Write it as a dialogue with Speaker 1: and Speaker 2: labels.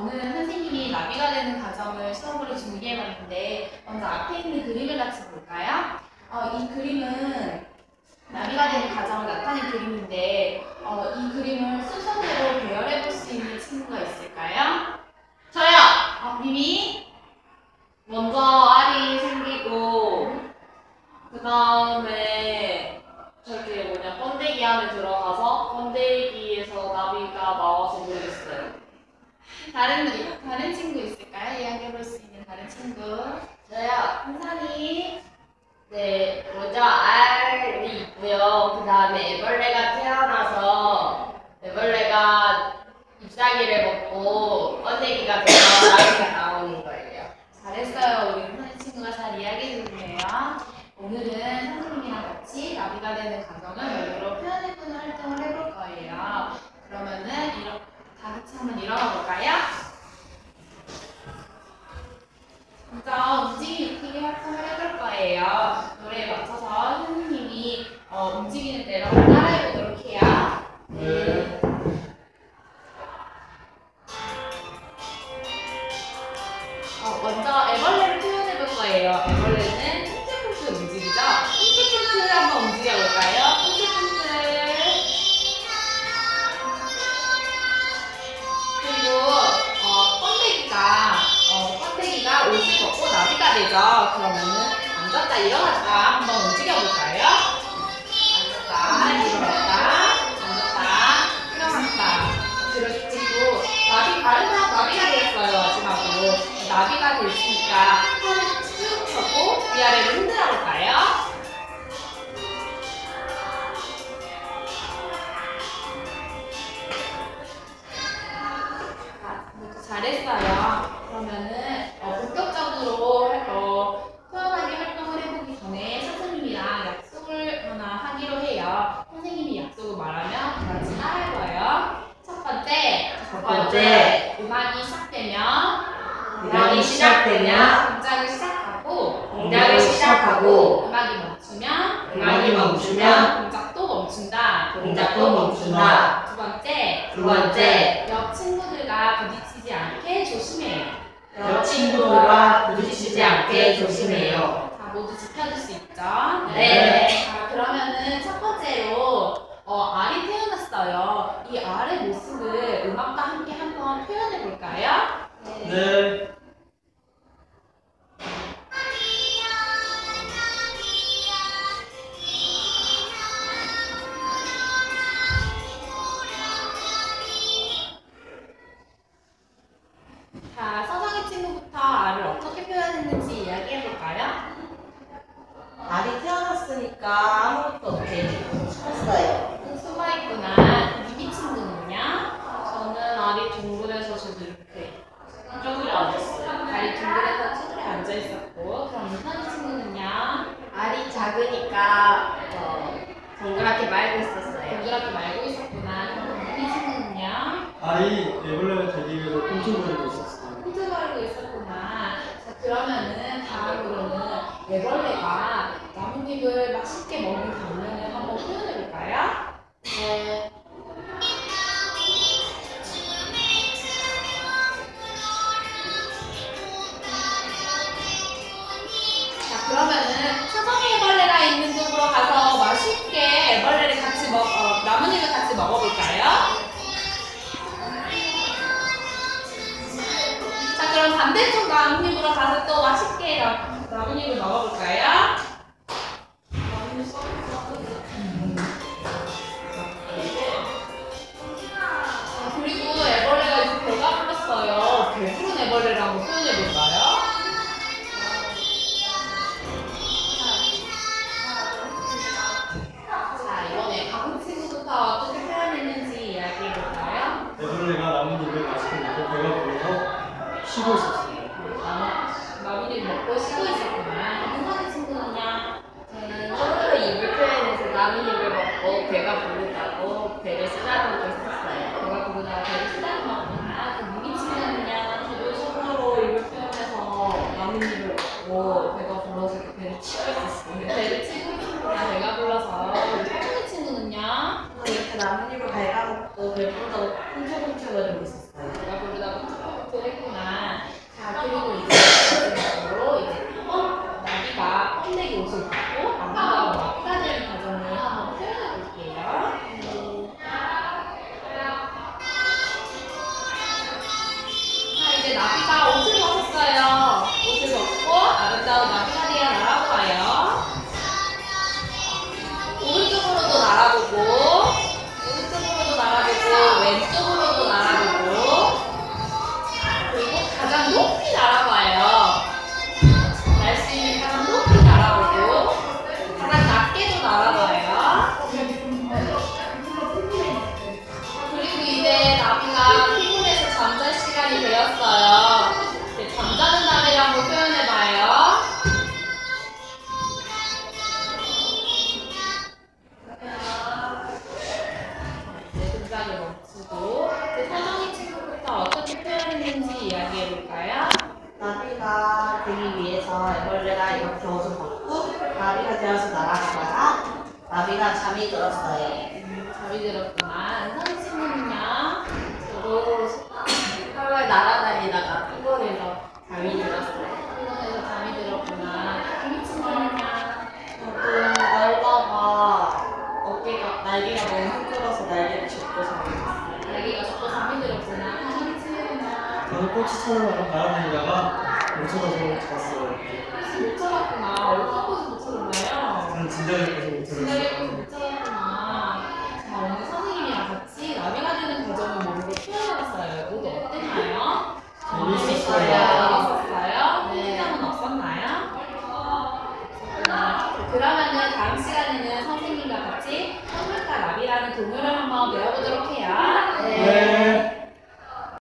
Speaker 1: 오늘은 선생님이 나비가 되는 과정을 수업으로 준비해봤는데 먼저 앞에 있는 그림을 같이 볼까요? 어, 이 그림은 나비가 되는 과정을 나타낸 그림인데 어, 이 그림을 순서대로 배열해 볼 수 있는 친구가 있을까요?
Speaker 2: 저요.
Speaker 1: 어, 미미?
Speaker 2: 먼저 알이 생기고 그 다음에 저렇게 뭐냐 번데기 안에 들어가서 번데기에서 나비가 나와서 모르겠어요.
Speaker 1: 다른 다른 친구 있을까요? 이야기해 볼 수 있는 다른 친구.
Speaker 2: 저요.
Speaker 1: 한산이.
Speaker 2: 네, 먼저 알이 있고요. 그 다음에 애벌레가 태어나서 애벌레가 잎사귀를 먹고 번데기가 돼서 나비가 나오는 거예요.
Speaker 1: 잘했어요. 우리 한산 친구가 잘 이야기해 줬네요. 오늘은 선생님이랑 같이 나비가 되는 과정을 몸으로 표현해보는 활동을 해볼 거예요. 그러면은 이렇게 다 일어나 볼까요? 먼저 움직임 일으키기 활동을 해볼 거예요. 노래에 맞춰서 선생님이 어, 움직이는 대로 따라해 보도록 해요.
Speaker 2: 네.
Speaker 1: 어, 먼저 애벌레를 표현해 볼 거예요. 일어났다 한번 움직여 볼까요? 앉았다. 일어났다. 앉았다. 일어났다. 그리고. 나비 사람 나비가 되었어요 마지막으로. 나비가 됐으니까 팔을 쭉 펴고 위아래로 흔들어 볼까요? 아, 잘했어요. 그러면은 어, 본격적으로 할- 어, 표현하기 활동을 해보기 전에 선생님이랑 약속을 하나 하기로 해요. 선생님이 약속을 말하면 다 같이 따라할 거예요. 첫 번째,
Speaker 2: 첫 번째.
Speaker 1: 음악이 시작되면
Speaker 2: 음악이 시작되면
Speaker 1: 동작을 시작하고
Speaker 2: 동작을 시작하고
Speaker 1: 음악이 멈추면
Speaker 2: 음악이 멈추면
Speaker 1: 동작도 멈춘다.
Speaker 2: 동작도 멈춘다.
Speaker 1: 두 번째,
Speaker 2: 두 번째,
Speaker 1: 옆 친구들과 부딪히지 않게 조심해요.
Speaker 2: 옆 친구들과 부딪히지 않게 조심해요.
Speaker 1: 자, 모두 지켜줄 수 있죠?
Speaker 2: 네.
Speaker 1: 자, 그러면은 첫 번째로 어, 알이 태어났어요. 이 알의 모습을 음악과 함께 한번 표현해 볼까요?
Speaker 3: 네.
Speaker 4: 태어났으니까 아무것도 없게 싶었어요.
Speaker 1: 숨어 있구나. 미미 친구는요?
Speaker 2: 저는 알이 둥근해서 저도 이렇게 쪼그려 앉았어요.
Speaker 1: 다리 둥글에서 체중에 앉아 있었고, 그럼 이선희 친구는요?
Speaker 2: 알이 작으니까 어, 동그랗게 말고 있었어요.
Speaker 1: 동그랗게 말고 있었구나. 그럼 미미 친구는요?
Speaker 3: 알이 애벌레가 되기 위해서 꿈틀거리고 있었어요.
Speaker 1: 흔들거리고 있었구나. 자, 그러면은 다음으로는 애벌레가 나뭇잎을 맛있게 먹는 장면을 한번 표현해 볼까요? 먹고
Speaker 3: 쉬고
Speaker 1: 있었구나. 은선이 친구는요?
Speaker 2: 저는 손으로 입을 표현해서 나뭇잎을 먹고 배가 부르다고 배를 쓰다듬고 있었어요.
Speaker 1: 배가 부르다가 배를 쓰다듬 나비가 옷을 벗었어요. 옷을 벗고 아름다운 되어 날아보아요. 오른쪽으로도 날아보고, 오른쪽으로도 날아보고, 왼쪽 나비가 되어서
Speaker 4: 날아가다가 나비가 잠이 들었어요.
Speaker 1: 음, 잠이 들었구나. 친구는요? 저도 하루에 날아다니다가 피곤해서 잠이 들었어요. 피곤해서 잠이 들었구나. 우리 친구는요?
Speaker 4: 저도 날다가 어깨가 날개가 너무 힘들어서 날개를 짚고 잠이 들었어요.
Speaker 1: 자기가 자꾸 잠이 들었구나. 우리 친구는요?
Speaker 3: 저는 꼬치 찾으러 바라보다가 멈춰서 잤어요.
Speaker 1: 혹시 못 찾았구나. 어떤 곳에 못 찾